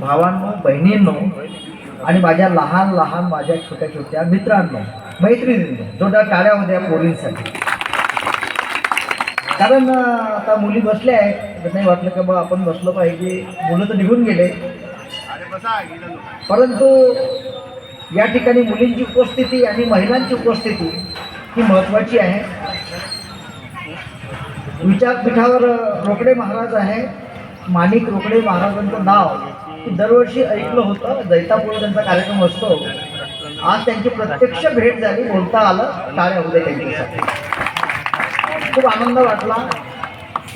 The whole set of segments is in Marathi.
भावांनो बहिणींनो आणि माझ्या लहान लहान माझ्या छोट्या छोट्या मित्रांनो मैत्रिणींनो जोरदार टाळ्या होत्या पोरींसाठी. कारण आता मुली बसल्या आहेत नाही वाटलं की बा आपण बसलो पाहिजे. मुलं तर निघून गेले. परंतु या ठिकाणी मुलींची उपस्थिती आणि महिलांची उपस्थिती ही महत्त्वाची आहे. विचारपीठावर रोकडे महाराज आहे. माणिक रोकडे महाराजांचं नाव दरवर्षी ऐकलं होतं. जैतापूर त्यांचा कार्यक्रम असतो. आज त्यांची प्रत्यक्ष भेट झाली. बोलता आलं टाळ्या होत्या त्यांच्यासाठी. खूप आनंद वाटला.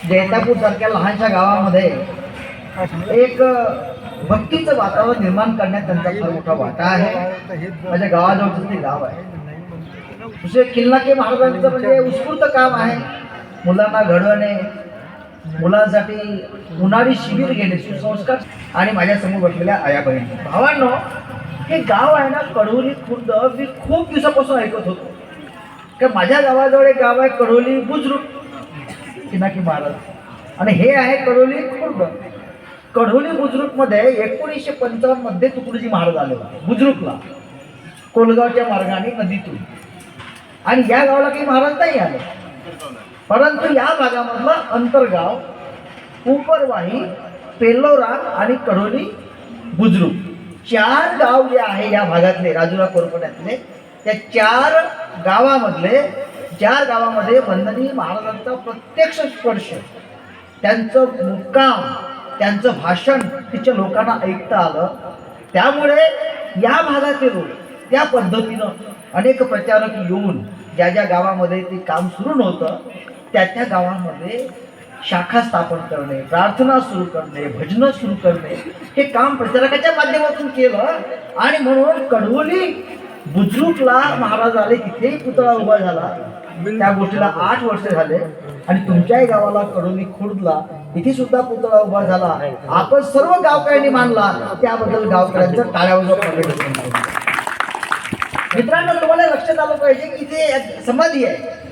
जैतापूर सारख्या लहानशा गावामध्ये एक भक्तीचं वातावरण निर्माण करण्यात त्यांचा फार मोठा वाटा आहे. माझ्या गावाजवळचं ते गाव आहे. दुसरे किल्ला के महाराजांचं म्हणजे उत्स्फूर्त काम आहे. मुलांना घडवणे मुलांसाठी उन्हाळी शिबिर घेणे सुसंस्कार आणि माझ्यासमोर बसलेल्या आया बहिणी. भावांनो हे गाव आहे ना कडोली खुर्द. मी खूप दिवसापासून ऐकत होतो. का माझ्या गावाजवळ एक गाव आहे कडोली बुजरुक. पिनाकी महाराज. आणि हे आहे कडोली खुर्द. कडोली बुजरुकमध्ये एकोणीसशे पंचावन्नमध्ये तुकडोजी महाराज आले होते बुजरुकला. कोलगावच्या मार्गाने नदीतून. आणि या गावाला काही महाराज नाही आले. परंतु या भागामधलं अंतरगाव उपरवाही पेल्लोरा आणि कडोली बुजरुक चार गाव जे आहे या भागातले राजुरा कोरपड्यातले त्या चार गावामधले ज्या गावामध्ये वंदनीय महाराजांचा प्रत्यक्ष स्पर्श. त्यांचं मुक्काम त्यांचं भाषण तिच्या लोकांना ऐकता आलं. त्यामुळे या भागातील लोक त्या पद्धतीनं अनेक प्रचारक येऊन ज्या ज्या गावामध्ये ते काम सुरू नव्हतं त्या त्या गावामध्ये शाखा स्थापन करणे प्रार्थना सुरू करणे भजनं सुरू करणे हे काम प्रचारकाच्या माध्यमातून केलं. आणि म्हणून कडवली बुजुर्गला महाराज आले तिथेही पुतळा उभा झाला. त्या गोष्टीला आठ वर्ष झाले. आणि तुमच्याही गावाला कडोली खुर्दला इथे सुद्धा पुतळा उभा झाला. आपण सर्व गावकऱ्यांनी मानला त्याबद्दल गावकऱ्यांचं टाळ्यावर मित्रांनो तुम्हाला लक्षात आलं पाहिजे की ते समाधी आहे.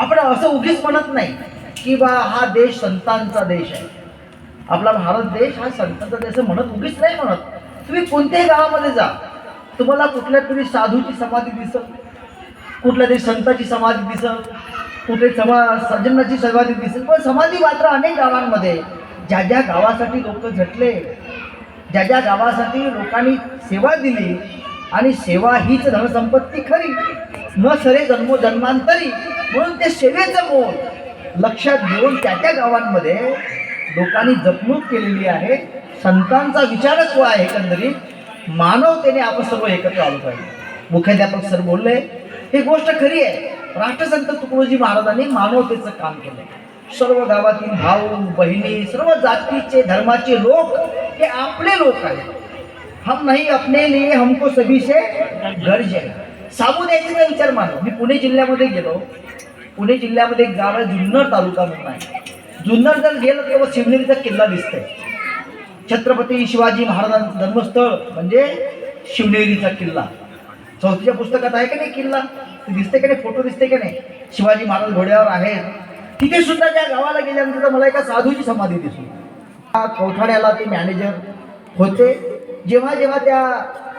आपण असं उगीच म्हणत नाही की बा हा देश संतांचा देश आहे. आपला भारत देश हा संतांचा देश म्हणत उगीच नाही म्हणत. तुम्ही कोणत्याही गावामध्ये जा तुम्हाला कुठल्या तरी साधूची समाधी दिसत कुठल्या तरी संताची समाधी दिसत कुठे समा सज्जनाची समाधी दिसेल पण समाधी मात्र अनेक गावांमध्ये. ज्या ज्या गावासाठी लोक झटले ज्या ज्या गावासाठी लोकांनी सेवा दिली आणि सेवा हीच धनसंपत्ती खरी न सरे जन्मो जन्मांतरी म्हणून ते सेवेचं मोल लक्षात घेऊन त्या त्या गावांमध्ये लोकांनी जपणूक केलेली आहे. संतांचा विचारच तो आहे एकंदरीत. मानवतेने आपण सर्व एकत्र आलो पाहिजे. मुख्याध्यापक सर बोलले ही गोष्ट खरी आहे. राष्ट्रसंत तुकडोजी महाराजांनी मानवतेचं काम केलं सर्व गावातील भाऊ बहिणी सर्व जातीचे धर्माचे लोक हे आपले लोक आहेत. हम नाही अपने लिए हमको सभी से गर्ज आहे विचार मानव. मी पुणे जिल्ह्यामध्ये गेलो. पुणे जिल्ह्यामध्ये एक गाव आहे जुन्नर तालुका म्हणून आहे. जुन्नर जर गेलं तेव्हा शिवनेरीचा किल्ला दिसतोय. छत्रपती शिवाजी महाराजांचं जन्मस्थळ म्हणजे शिवनेरीचा किल्ला. चौथीच्या पुस्तकात आहे का नाही किल्ला? ते दिसते का नाही? फोटो दिसते का नाही? शिवाजी महाराज घोड्यावर आहेत. तिथे सुद्धा त्या गावाला गेल्यानंतर मला एका साधूची समाधी दिसली. त्या कौठाड्याला ते मॅनेजर होते. जेव्हा जेव्हा त्या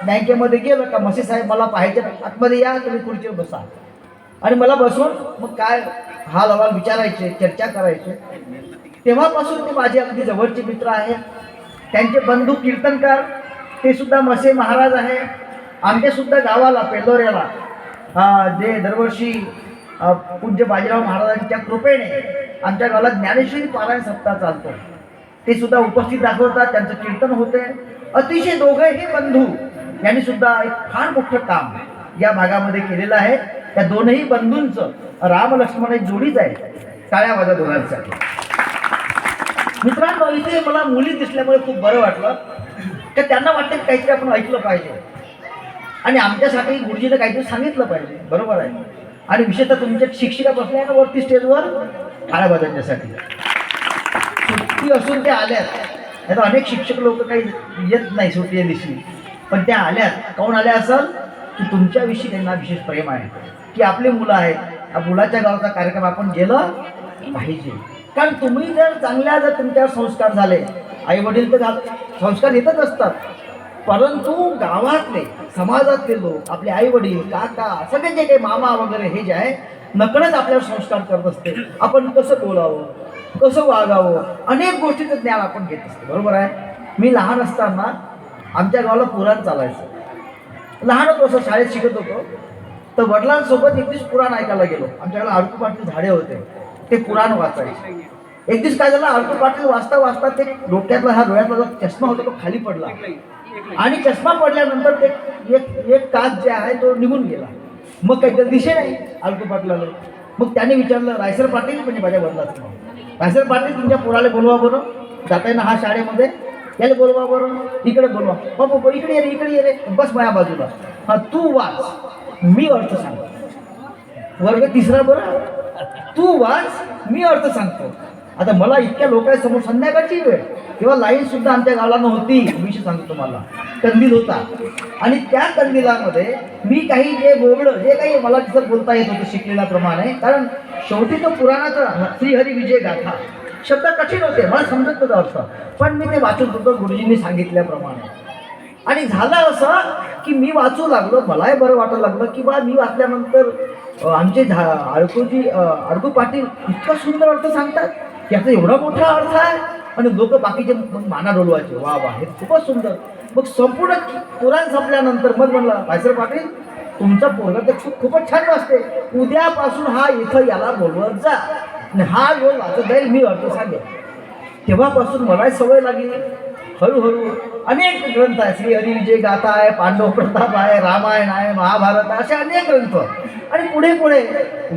बँकेमध्ये गेलं का मसी साहेब मला पाहायचे आतमध्ये या तुम्ही खुर्चीवर बसा. आणि मला बसून मग काय हाल हवाल विचारायचे चर्चा करायचे. तेव्हापासून ते माझे अगदी जवळचे मित्र आहे. त्यांचे बंधू कीर्तनकार ते सुद्धा मसे महाराज आहे. आमच्या सुद्धा गावाला पेलोऱ्याला जे दरवर्षी पूज्य बाजीराव महाराजांच्या कृपेने आमच्या गावाला ज्ञानेश्वरी पारायण सप्ताह चालतो. ते सुद्धा उपस्थित दाखवतात त्यांचं कीर्तन होते अतिशय दोघंही बंधू यांनी सुद्धा एक फार मोठं काम या भागामध्ये केलेलं आहे. त्या दोनही बंधूंचं राम लक्ष्मण एक जोडीच आहे टाळ्या माझ्या दोघांसाठी मित्रांनो इथे मला मुली दिसल्यामुळे खूप बरं वाटलं. का त्यांना वाटतं की काहीतरी आपण ऐकलं पाहिजे. आणि आमच्यासाठी गुरुजीनं काहीतरी सांगितलं पाहिजे. बरोबर आहे. आणि विशेषतः तुमच्या शिक्षिका बसल्या ना वरती स्टेजवर टाळ्या वाजवण्यासाठी. सुट्टी असून त्या आल्यात. आता अनेक शिक्षक लोक काही येत नाही सुट्टी या दिवशी. पण त्या आल्यात. काऊन आल्या असल? की तुमच्याविषयी त्यांना विशेष प्रेम आहे. की आपले मुलं आहेत मुलाच्या गावाचा कार्यक्रम आपण गेलं पाहिजे. कारण तुम्ही जर चांगल्या जर तुमच्यावर संस्कार झाले आई वडील तर संस्कार येतच असतात. परंतु गावातले समाजातले लोक आपले आई वडील काका सगळे जे काही मामा वगैरे हे जे आहे नकळत आपल्यावर संस्कार करत असते. आपण कसं बोलावं कसं वागावं अनेक गोष्टीचं ज्ञान आपण घेत असतो. बरोबर आहे? मी लहान असताना आमच्या गावाला पुराण चालायचं. लहान होतो असं शाळेत शिकत होतो. तर वडिलांसोबत एक दिवस पुराण ऐकायला गेलो. आमच्याकडे आडकू पाटील झाडे होते. ते पुराण वाचायचे. एक दिवस काय झालं आडकू पाटील वाचता वाचता ते डोक्यातला हा डोळ्यातला जो चष्मा होता तो खाली पडला. आणि चष्मा पडल्यानंतर ते एक एक काच जे आहे तो निघून गेला. मग काही तर दिशे नाही आलटू पाटलाला. मग त्याने विचारलं रायसर पाटील म्हणजे माझ्या वडिलाचं रायसर पाटील तुमच्या पोराला बोलवा बरं. जाताय ना हा शाळेमध्ये याला बोलवा बरं इकडे बोलवा. हो, बाबा इकडे ये रे इकडे ये रे. बस माझ्या बाजूला. हा तू वाच. मी अर्थ सांगतो. वर्ग तिसरा बरं? तू वाच मी अर्थ सांगतो. आता मला इतक्या लोकांसमोर संध्याकाळची वेळ. किंवा लाईन सुद्धा आमच्या गावाला नव्हती विषय सांगतो तुम्हाला. कंदील होता. आणि त्या कंदिलामध्ये मी काही जे बोललं जे काही मला तिथं बोलता येत होतं शिकलेल्याप्रमाणे कारण शेवटी तो पुराणाचा श्रीहरी विजय गाथा. शब्द कठीण होते मला समजत नव्हतं अर्थ. पण मी ते वाचत होतो गुरुजींनी सांगितल्याप्रमाणे. आणि झालं असं की मी वाचू लागलो मलाही बरं वाटायला लागलं की बा मी वाचल्यानंतर आमचे झा अडकूजी अ, अडकू पाटील इतका सुंदर अर्थ सांगतात. याचा एवढा मोठा अर्थ आहे. आणि लोक बाकीचे मग माना डोलवायचे. वा वा हे खूपच सुंदर. मग संपूर्ण पुराण संपल्यानंतर मग म्हणलं भाईसर पाटील तुमचा पोरगा तर खूपच छान वाचते उद्यापासून हा इथं याला बोलवत जा. आणि हा वेळ वाचत जाईल मी अर्थ सांगेल तेव्हापासून मलाही सवय लागली. हळूहळू अनेक ग्रंथ आहे. श्री हरिविजय गाथा आहे पांडव प्रताप आहे रामायण आहे महाभारत आहे असे अनेक ग्रंथ. आणि पुढे पुढे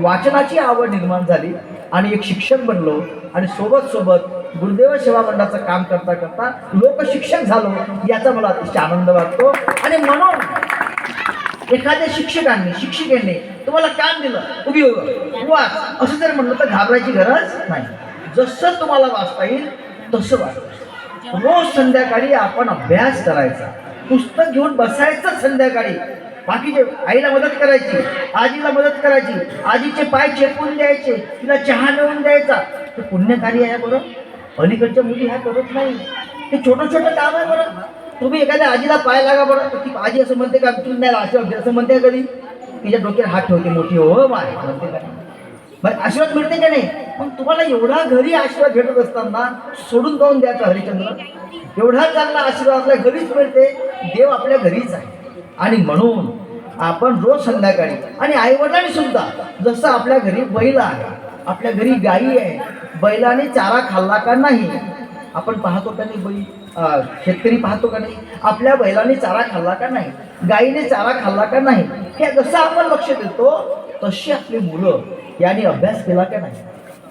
वाचनाची आवड निर्माण झाली आणि एक शिक्षक बनलो. आणि सोबत सोबत गुरुदेव सेवा मंडळाचं काम करता करता लोकशिक्षक झालो याचा मला अतिशय आनंद वाटतो. आणि म्हणून एखाद्या शिक्षकांनी शिक्षिकेने तुम्हाला काम दिलं उभी वाच. असं जर म्हणलं तर घाबरायची गरज नाही. जसं तुम्हाला वाचता येईल तसं वाच. रोज संध्याकाळी आपण अभ्यास करायचा. पुस्तक घेऊन बसायचं संध्याकाळी. बाकीचे आईला मदत करायची आजीला मदत करायची आजीचे पाय चेपून द्यायचे तिला चहा मिळवून द्यायचा. ते पुण्यकार्य आहे बरं. अलीकडच्या मुली ह्या करत नाही. ते छोटं छोटं काम आहे बरं. तुम्ही एखाद्या आजीला पाय लागा बरं. ती आजी असं म्हणते का तुम्ही नाही आशीर्वाद असं म्हणते कधी? तिच्या डोक्यात हात ठेवते मोठी. हो माय म्हणते का? बरं आशीर्वाद मिळते का नाही? पण तुम्हाला एवढा घरी आशीर्वाद भेटत असताना सोडून जाऊन द्यायचा हरिचंद्र एवढा चांगला आशीर्वाद आपल्या घरीच मिळते. देव आपल्या घरीच आहे. आणि म्हणून आपण रोज संध्याकाळी आणि आईवडिलांनी सुद्धा जसं आपल्या घरी बैल आहे आपल्या घरी गाई आहे बैलाने चारा खाल्ला का नाही आपण पाहतो का नाही बैल? शेतकरी पाहतो का नाही? आपल्या बैलाने चारा खाल्ला का नाही? गाईने चारा खाल्ला का नाही? हे जसं आपण लक्ष देतो तशी आपली मुलं याने अभ्यास केला का नाही?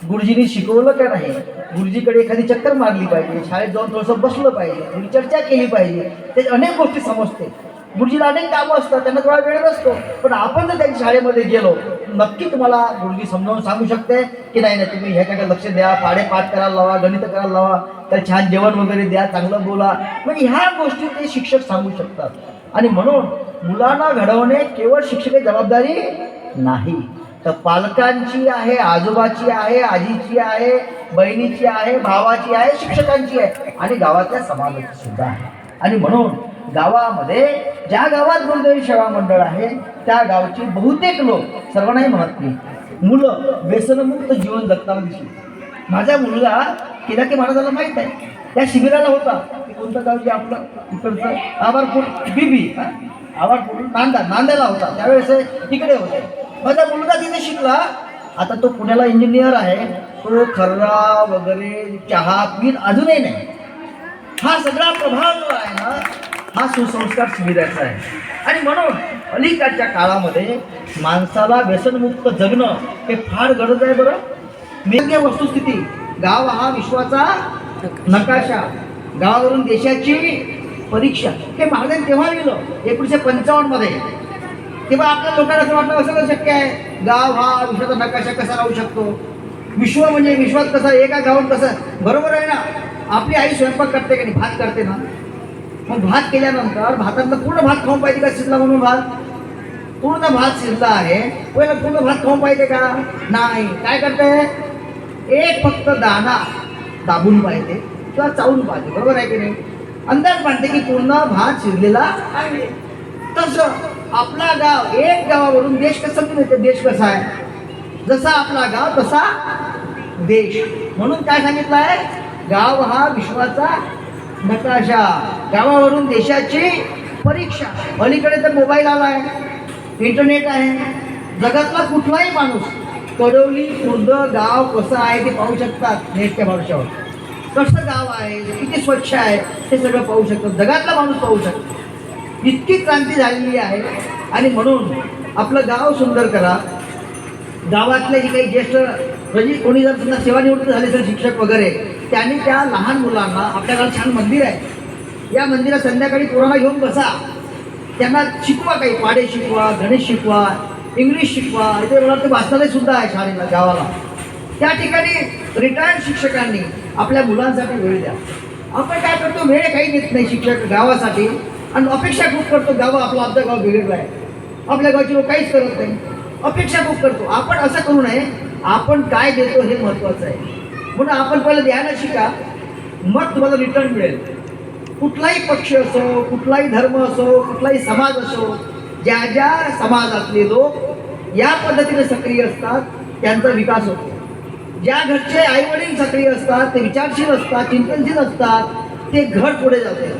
गुरुजींनी शिकवलं का नाही? गुरुजीकडे एखादी चक्कर मारली पाहिजे शाळेत जाऊन थोडंसं बसलं पाहिजे थोडी चर्चा केली पाहिजे ते अनेक गोष्टी समजते. गुरुजीला अनेक कामं असतात त्यांना थोडा वेळ नसतो. पण आपण जर त्यांच्या शाळेमध्ये गेलो नक्की तुम्हाला गुरुजी समजावून सांगू शकते की नाही नाही तुम्ही ह्याच्याकडे लक्ष द्या पाडे पाठ करायला लावा गणित करायला लावा. तर छान जेवण वगैरे द्या चांगलं बोला. म्हणजे ह्या गोष्टी ते शिक्षक सांगू शकतात. आणि म्हणून मुलांना घडवणे केवळ शिक्षकाची जबाबदारी नाही. तर पालकांची आहे आजोबाची आहे आजीची आहे बहिणीची आहे भावाची आहे शिक्षकांची आहे. आणि गावातल्या समाजाची सुद्धा आहे. आणि म्हणून गावामध्ये ज्या गावात गुरुदेवी सेवा मंडळ आहे त्या गावची बहुतेक लोक सर्वांनाही म्हणत नाही मुलं व्यसनमुक्त जीवन जगताना दिसली माझा मुलगा केला की महाराजाला माहीत आहे. त्या शिबिराला होता. की कोणतं गाव जे आपलं इकडचं आवारपूर बीबी आवारपूर नांदा नांद्याला होता. त्यावेळेस तिकडे होते. माझा मुलगा तिथे शिकला. आता तो पुण्याला इंजिनियर आहे. तो खर्रा वगैरे चहा पीत अजूनही नाही. हा सगळा प्रभाव जो आहे ना हा सुसंस्कार शिबिराचा आहे. आणि म्हणून अलीकडच्या काळामध्ये माणसाला व्यसनमुक्त जगणं हे फार गरज आहे बरं. मेघ्य वस्तुस्थिती गाव हा विश्वाचा नकाशा. गावावरून देशाची परीक्षा. हे महाराजांनी तेव्हा लिहिलं एकोणीसशे पंचावन्नमध्ये. तेव्हा आपल्या लोकांना असं वाटलं असं शक्य आहे? गाव हा विश्वाचा नकाशा कसा राहू शकतो? विश्व म्हणजे विश्वात कसा एका गावात कसं? बरोबर आहे ना? आपली आई स्वयंपाक करते का नाही? भात करते ना? मग भात केल्यानंतर भातातलं पूर्ण भात खाऊन पाहिजे का शिजला म्हणून भात? पूर्ण भात शिजला आहे. पहिला पूर्ण भात खाऊन पाहिजे का? नाही. काय करते? एक फक्त दाना दाबून पाहिजे किंवा चावून पाहिजे बरोबर आहे की नाही? अंदाज मांडते की पूर्ण भात शिरलेला आहे. तसं आपला गाव एक गावावरून देश कसं मिळते देश कसा आहे? जसा आपला गाव तसा देश. म्हणून काय सांगितलं आहे गाव हा विश्वाचा नकाशा. गावावरून देशाची परीक्षा. अलीकडे तर मोबाईल आला आहे इंटरनेट आहे. जगातला कुठलाही माणूस कडवली खुर्द गाव कसं आहे ते पाहू शकतात नेटच्या भरोशावर कसं गाव आहे किती स्वच्छ आहे ते सगळं पाहू शकतात. जगातला माणूस पाहू शकतो. इतकी क्रांती झालेली आहे. आणि म्हणून आपलं गाव सुंदर करा. गावातले जे काही ज्येष्ठ म्हणजे कोणी जर समजा सेवानिवृत्त झाले तर शिक्षक वगैरे त्यांनी त्या लहान मुलांना आपल्या गावात छान मंदिर आहे. या मंदिरात संध्याकाळी कोणाला घेऊन बसा. त्यांना शिकवा काही पाडे शिकवा गणेश शिकवा इंग्लिश शिकवा इथे मला ते वाचनालय सुद्धा आहे शाळेला गावाला. त्या ठिकाणी रिटायर्ड शिक्षकांनी आपल्या मुलांसाठी वेळ द्या. आपण काय करतो वेळ काही देत नाही शिक्षक गावासाठी. आणि अपेक्षा खूप करतो गाव आपलं आपलं गाव बिघडलं आहे आपल्या गावची लोक काहीच करत नाही. अपेक्षा खूप करतो. आपण असं करू नये आपण काय देतो हे महत्त्वाचं आहे. म्हणून आपण पहिलं द्यायला शिका. मग तुम्हाला रिटर्न मिळेल. कुठलाही पक्ष असो कुठलाही धर्म असो कुठलाही समाज असो ज्या ज्या समाजातले लोक या पद्धतीने सक्रिय असतात त्यांचा विकास होतो. ज्या घरचे आई वडील सक्रिय असतात ते विचारशील असतात चिंतनशील असतात ते घर पुढे जाते.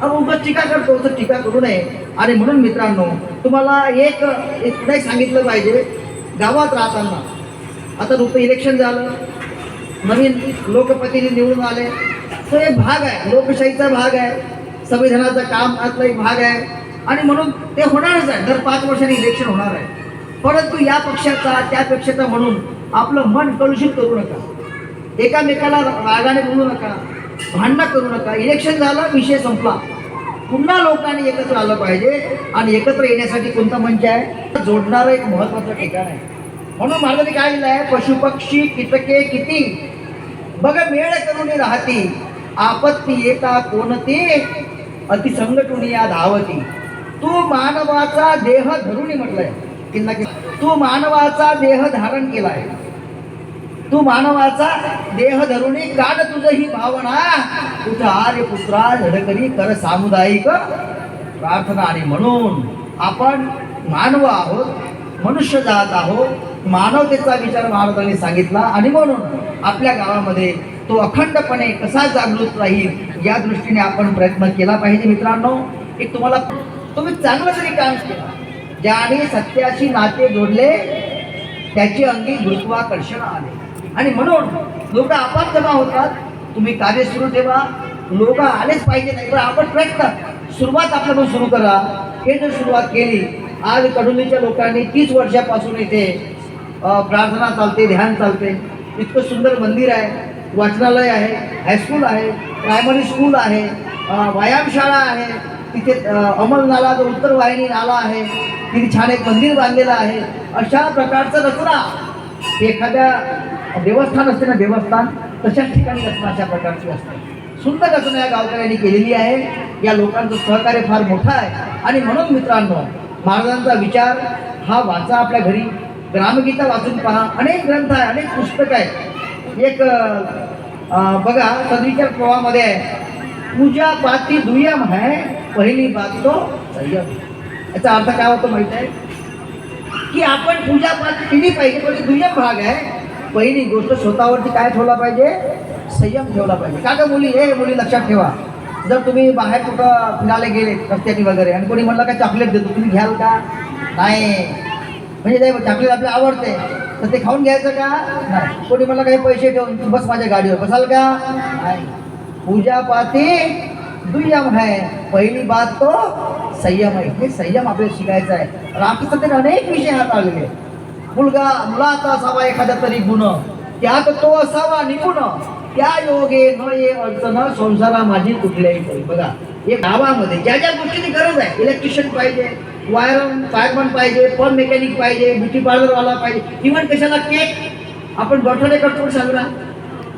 आणि उगाच टीका करतो तर टीका करू नये. आणि म्हणून मित्रांनो तुम्हाला एक नाही सांगितलं पाहिजे गावात राहताना. आता रुप इलेक्शन झालं. नवीन लोकप्रतिनिधी निवडून आले. तो एक भाग आहे. लोकशाहीचा भाग आहे. संविधानाचा काम यातला एक भाग आहे. आणि म्हणून ते होणारच आहे. दर पाच वर्षांनी इलेक्शन होणार आहे. परंतु या पक्षाचा त्या पक्षाचा म्हणून आपलं मन कलुषित करू नका. एकामेकाला रागाने बोलू नका भांडणं करू नका. इलेक्शन झालं विषय संपला. पुन्हा लोकांनी एकत्र आलं पाहिजे आणि एकत्र येण्यासाठी कोणता मंच आहे? जोडणारं एक महत्त्वाचं ठिकाण आहे. म्हणून माझं काय लिहिलं आहे? पशुपक्षी कीटके किती? बघ मेळ करून राहती आपत्ती येता कोणती? अति संघटून या धावती. तू मानवाचा देह धरून म्हटलंय. किंवा कि तू मानवाचा देह धारण केलाय. तू मानवाचा देह धरुणी काढ तुझ ही भावना. तुझ्या आर्य पुत्रा झडकरी कर सामुदायिक प्रार्थना आणि म्हणून आपण मानव आहोत मनुष्य जात आहोत मानवतेचा विचार महाराजांनी सांगितला. आणि म्हणून आपल्या गावामध्ये तो अखंडपणे कसा जागृत राहील या दृष्टीने आपण प्रयत्न केला पाहिजे मित्रांनो. एक तुम्हाला तुम्ही चांगलं तरी काम केलं. ज्याने सत्याशी नाते जोडले त्याची अंगी गुरुत्वाकर्षण आले. आणि म्हणून लोक आपात जमा होतात. तुम्ही कार्य सुरू ठेवा. लोक आलेच पाहिजे नाही पण आपण प्रयत्न सुरुवात आपल्याकडून सुरू करा. हे जर सुरुवात केली आज कडुलीच्या लोकांनी तीस वर्षापासून इथे प्रार्थना चालते ध्यान चालते. इतकं सुंदर मंदिर आहे वाचनालय आहे हायस्कूल आहे प्रायमरी स्कूल आहे व्यायामशाळा आहे तिथे अमल नाला जो उत्तर वाहिनी नाला आहे. तिथे छान एक मंदिर बांधलेलं आहे. अशा प्रकारचं रचना. एखाद्या देवस्थान असते ना देवस्थान तशाच ठिकाणी रचना अशा प्रकारची असते. सुंदर रचना या गावकऱ्यांनी केलेली आहे. या लोकांचं सहकार्य फार मोठं आहे. आणि म्हणून मित्रांनो महाराजांचा विचार हा वाचा आपल्या घरी. ग्रामगीता वाचून पहा. अनेक ग्रंथ आहे अनेक पुस्तक आहेत. एक बघा सदविचार प्रवाहामध्ये आहे. पूजा पाती दुय्यम है पहिली बात तो संयम. याचा अर्थ काय होतो माहीत आहे? की आपण पूजा पाठ केली पाहिजे पण दुय्यम भाग आहे. पहिली गोष्ट स्वतःवरती काय ठेवला पाहिजे? संयम ठेवला पाहिजे. का का मुली? हे मुली लक्षात ठेवा. जर तुम्ही बाहेर कुठं फिरायला गेले रस्त्याने वगैरे आणि कोणी म्हणलं का चॉकलेट देतो तुम्ही घ्याल का? नाही. म्हणजे नाही चॉकलेट आपल्याला आवडते तर ते खाऊन घ्यायचं का? नाही. कोणी म्हणलं काही पैसे ठेवून बस माझ्या गाडीवर बसाल का? नाही. पूजापाती दुय्यम है। पहिली बात तो संयम आहे. हे संयम आपल्याला शिकायचा आहे. रामकृष्ण अनेक विषय हाताळलेले मुलगा मुलाचा असावा एखादा तरी गुण. त्यात तो असावा निपुण. त्या योगे न ये अडचण संसारा माझी कुठल्याही तरी. बघा हे गावामध्ये ज्या ज्या गोष्टीची गरज आहे इलेक्ट्रिशियन पाहिजे वायरन फायरमन पाहिजे पण मेकॅनिक पाहिजे ब्युटी पार्लरवाला पाहिजे इव्हन कशाला केक आपण बर्थडे करतो साजरा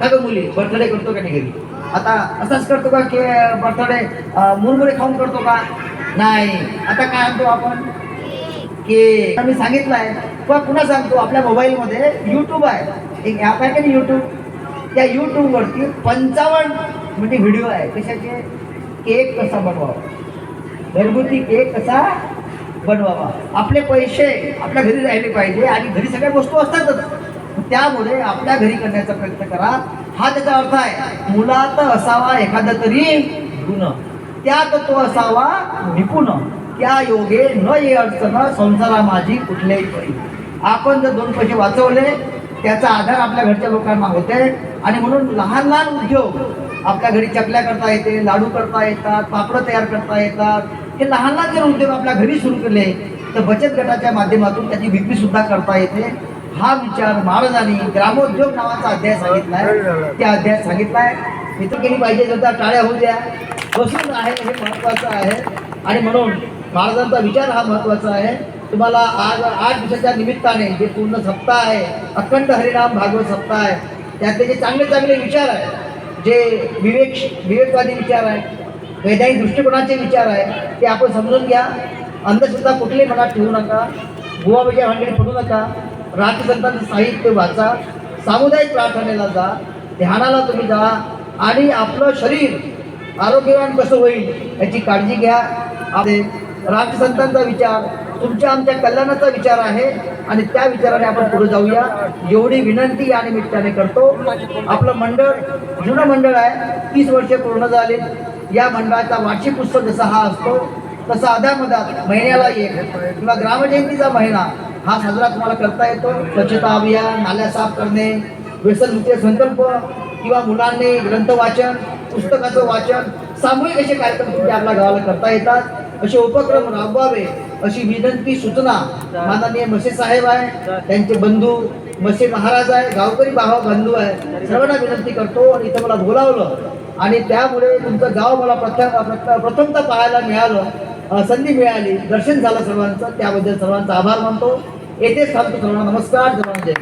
का मुली? बर्थडे करतो का नाही घरी? आता असंच करतो का की बर्थडे मुरमुरे खाऊन करतो का? नाही. आता काय आणतो आपण? की मी सांगितलं आहे पण पुन्हा सांगतो आपल्या मोबाईलमध्ये यूट्यूब आहे. एक ॲप आहे का नाही यूट्यूब त्या यूट्यूबवरती पंचावन्न म्हणजे व्हिडिओ आहे. कशाचे? केक कसा बनवावा? घरगुती केक कसा बनवावा? आपले पैसे आपल्या घरी राहिले पाहिजे आणि घरी सगळ्या वस्तू असतातच. त्यामुळे आपल्या घरी करण्याचा प्रयत्न करा. हा त्याचा अर्थ आहे मुलात असावा एखादा तरी गुण त्यात तो असावा निपुण. त्या योगे न ये अडचण संसारा माझी कुठल्याही परी. आपण जर दोन पैसे वाचवले त्याचा आधार आपल्या घरच्या लोकांना होते आणि म्हणून लहान लहान उद्योग आपल्या घरी चकल्या करता येते लाडू करता येतात पापडं तयार करता येतात. हे लहान लहान जर उद्योग आपल्या घरी सुरू केले तर बचत गटाच्या माध्यमातून त्याची विक्री सुद्धा करता येते. हा विचार महाराजांनी ग्रामोद्योग नावाचा अध्याय सांगितलाय त्या अध्याय सांगितलाय इथं केली पाहिजे जर टाळ्या होऊ द्या. बसून आहे हे महत्वाचं आहे. आणि म्हणून महाराजांचा विचार हा महत्त्वाचा आहे. तुम्हाला आज आठ दिवसाच्या निमित्ताने जे पूर्ण सप्ताह आहे अखंड हरिनाम भागवत सप्ताह आहे त्यातले जे चांगले चांगले विचार आहे जे विवेक विवेकवादी विचार आहे वैधानिक दृष्टिकोनाचे विचार आहे ते आपण समजून घ्या. अंधश्रद्धा कुठलीही मनात ठेवू नका. गुवाबाच्या भांडणी पडू नका. राजसंतांचं साहित्य वाचा सामुदायिक प्रार्थनेला जा ध्यानाला तुम्ही जा आणि आपलं शरीर आरोग्यवान कसं होईल याची काळजी घ्या. आपले राजसंतांचा विचार तुमच्या आमच्या कल्याणाचा विचार आहे आणि त्या विचाराने आपण पुढे जाऊया. एवढी विनंती या निमित्ताने करतो. आपलं मंडळ जुनं मंडळ आहे तीस वर्षे पूर्ण झाले. या मंडळाचा वार्षिक उत्सव जसा हा असतो तसा अध्यामधात महिन्याला एक किंवा ग्रामजयंतीचा महिना हा साजरा तुम्हाला करता येतो. स्वच्छता अभियान नाल्या साफ करणे व्यसनमुक्ती संकल्प किंवा मुलांनी ग्रंथ वाचन पुस्तकाचं वाचन सामूहिक असे कार्यक्रम तुमच्या आपल्या गावाला करता येतात. असे उपक्रम राबवावे अशी विनंती सूचना माननीय मसे साहेब आहे त्यांचे बंधू मसे महाराज आहे गावकरी भाव बंधू आहे सर्वांना विनंती करतो आणि इथं मला बोलावलं. आणि त्यामुळे तुमचं गाव मला प्रथम प्रथ- प्रथमतः पाहायला मिळालं. संधी मिळाली. दर्शन झालं सर्वांचं. त्याबद्दल सर्वांचा आभार मानतो. येथेच थांबतो सर्वांना नमस्कार. सर्वांना जय